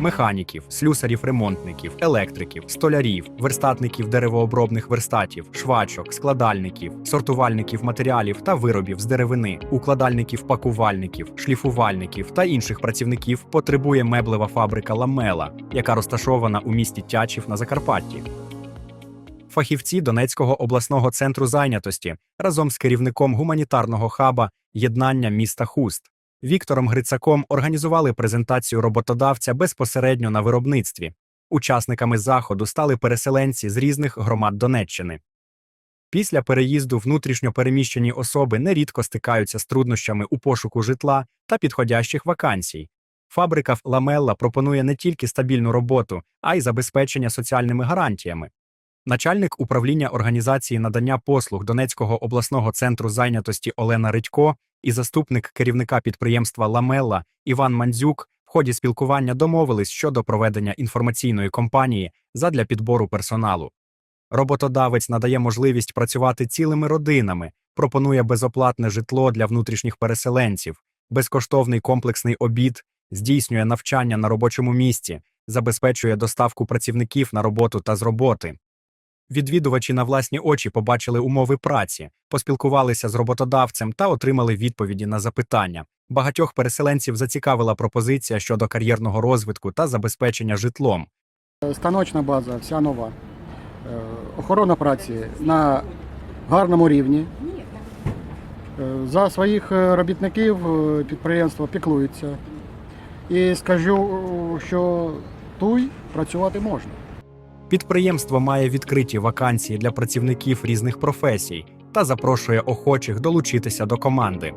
механіків, слюсарів-ремонтників, електриків, столярів, верстатників деревообробних верстатів, швачок, складальників, сортувальників матеріалів та виробів з деревини, укладальників пакувальників, шліфувальників та інших працівників потребує меблева фабрика Ламела, яка розташована у місті Тячів на Закарпатті. Фахівці Донецького обласного центру зайнятості разом з керівником гуманітарного хаба єднання міста Хуст Віктором Грицаком організували презентацію роботодавця безпосередньо на виробництві. Учасниками заходу стали переселенці з різних громад Донеччини. Після переїзду внутрішньо переміщені особи нерідко стикаються з труднощами у пошуку житла та підходящих вакансій. Фабрика Ламелла пропонує не тільки стабільну роботу, а й забезпечення соціальними гарантіями. Начальник управління організації надання послуг Донецького обласного центру зайнятості Олена Редько і заступник керівника підприємства Ламелла Іван Мандзюк в ході спілкування домовились щодо проведення інформаційної кампанії задля підбору персоналу. Роботодавець надає можливість працювати цілими родинами, пропонує безоплатне житло для внутрішніх переселенців, безкоштовний комплексний обід, здійснює навчання на робочому місці, забезпечує доставку працівників на роботу та з роботи. Відвідувачі на власні очі побачили умови праці, поспілкувалися з роботодавцем та отримали відповіді на запитання. Багатьох переселенців зацікавила пропозиція щодо кар'єрного розвитку та забезпечення житлом. Станочна база, вся нова. Е, Охорона праці на гарному рівні. Е, За своїх е, робітників підприємство піклується. І скажу, що туй працювати можна. Підприємство має відкриті вакансії для працівників різних професій та запрошує охочих долучитися до команди.